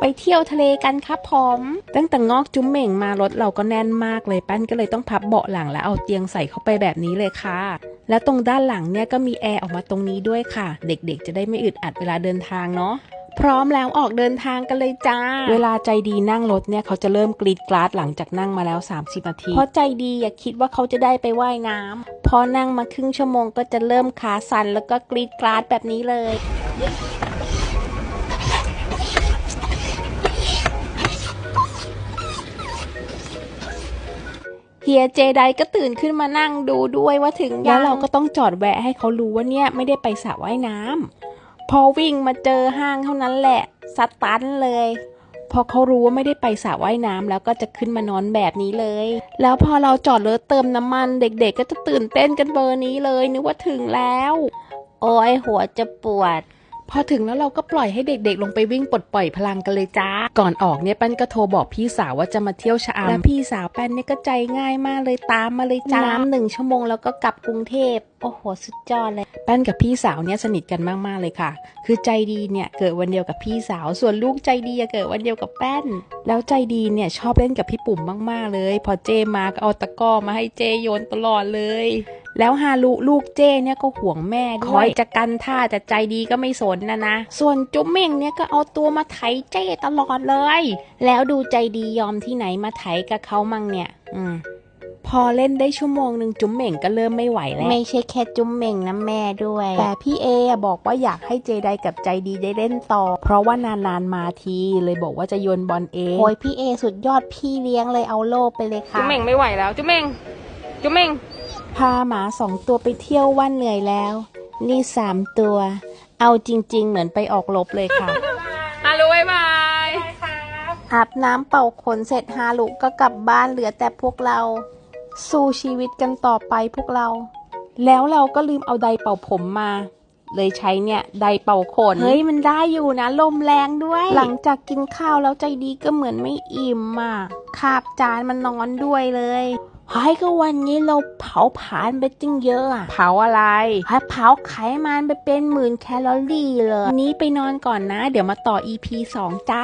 ไปเที่ยวทะเลกันครับผม ตั้งแต่งอกจุ้มเหม่งมารถเราก็แน่นมากเลยปั้นก็เลยต้องพับเบาะหลังแล้วเอาเตียงใส่เข้าไปแบบนี้เลยค่ะ แล้วตรงด้านหลังเนี่ยก็มีแอร์ออกมาตรงนี้ด้วยค่ะ เด็กๆ จะได้ไม่อึดอัดเวลาเดินทางเนาะพร้อมแล้วออกเดินทางกันเลยจ้า เวลาใจดีนั่งรถเนี่ยเขาจะเริ่มกรีดกราดหลังจากนั่งมาแล้ว 30 นาที เพราะใจดีอย่าคิดว่าเขาจะได้ไปว่ายน้ำพอนั่งมาครึ่งชั่วโมงก็จะเริ่มขาสั่นแล้วก็กรีดกราดแบบนี้เลย ฮียเจไดก็ตื่นขึ้นมานั่งดูด้วยว่าถึงยังแล้วเราก็ต้องจอดแวะให้เขารู้ว่าเนี่ยไม่ได้ไปสระว่ายน้ำพอวิ่งมาเจอห้างเท่านั้นแหละสตันเลยพอเขารู้ว่าไม่ได้ไปสระว่ายน้ำแล้วก็จะขึ้นมานอนแบบนี้เลย แล้วพอเราจอดรถเติมน้ำมันเด็กๆ ก็จะตื่นเต้นกันเบอร์นี้เลยนึกว่าถึงแล้ว โอ้ยหัวจะปวด พอถึงแล้วเราก็ปล่อยให้เด็กๆ ลงไปวิ่งปลดปล่อยพลังกันเลยจ้า ก่อนออกเนี่ยแป้นก็โทรบอกพี่สาวว่าจะมาเที่ยวชะอำและพี่สาวแป้นเนี่ยก็ใจง่ายมากเลยตามมาเลยจ้าน้ำหนึ่งชั่วโมงแล้วก็กลับกรุงเทพโอ้โห สุดยอดเลย แป้นกับพี่สาวเนี่ยสนิทกันมาก ๆ เลยค่ะ คือใจดีเนี่ยเกิดวันเดียวกับพี่สาว ส่วนลูกใจดีอะเกิดวันเดียวกับแป้น แล้วใจดีเนี่ยชอบเล่นกับพี่ปุ่มมาก ๆ เลย พอเจมาก็เอาตะกร้อมาให้เจโยนตลอดเลย แล้วฮารุลูกเจ้เนี่ยก็ห่วงแม่ด้วยคอยจะกันท่าแต่ใจดีก็ไม่สนนะนะ ส่วนจุ๊มเม่งเนี่ยก็เอาตัวมาไถเจ้ตลอดเลย แล้วดูใจดียอมที่ไหนมาไถกับเขามั่งเนี่ย อืมพอเล่นได้ชั่วโมงหนึ่งจุ๊มเหม่งก็เริ่มไม่ไหวแล้ว ไม่ใช่แค่จุ๊มเหม่งนะแม่ด้วย แต่พี่เออะบอกว่าอยากให้เจไดกับใจดีได้เล่นต่อ เพราะว่านานๆมาทีเลยบอกว่าจะโยนบอลเองโอ้ยพี่เอสุดยอดพี่เลี้ยงเลยเอาโล่ไปเลยค่ะ จุ๊มเม่งไม่ไหวแล้ว จุ๊มเม่งจุ๊มเม่งพาหมาสองตัวไปเที่ยวว่าเหนื่อยแล้ว นี่สามตัว เอาจริง ๆ เหมือนไปออกรบเลยค่ะฮัลโหลบายบายอาบน้ำเป่าขนเสร็จฮาลุก็กลับบ้านเหลือแต่พวกเรา สู้ชีวิตกันต่อไปพวกเรา แล้วเราก็ลืมเอาไดร์เป่าผมมา เลยใช้เนี่ยไดร์เป่าขน เฮ้ยมันได้อยู่นะ ลมแรงด้วย หลังจากกินข้าวแล้วใจดีก็เหมือนไม่อิ่มอะคาบจานมันนอนด้วยเลย เฮ้ยก็วันนี้เราเผาผลาญไปจึงเยอะอะเผาอะไรให้เผาไขมันไปเป็นหมื่นแคลอรี่เลยวันนี้ไปนอนก่อนนะ เดี๋ยวมาต่อ EP 2จ้า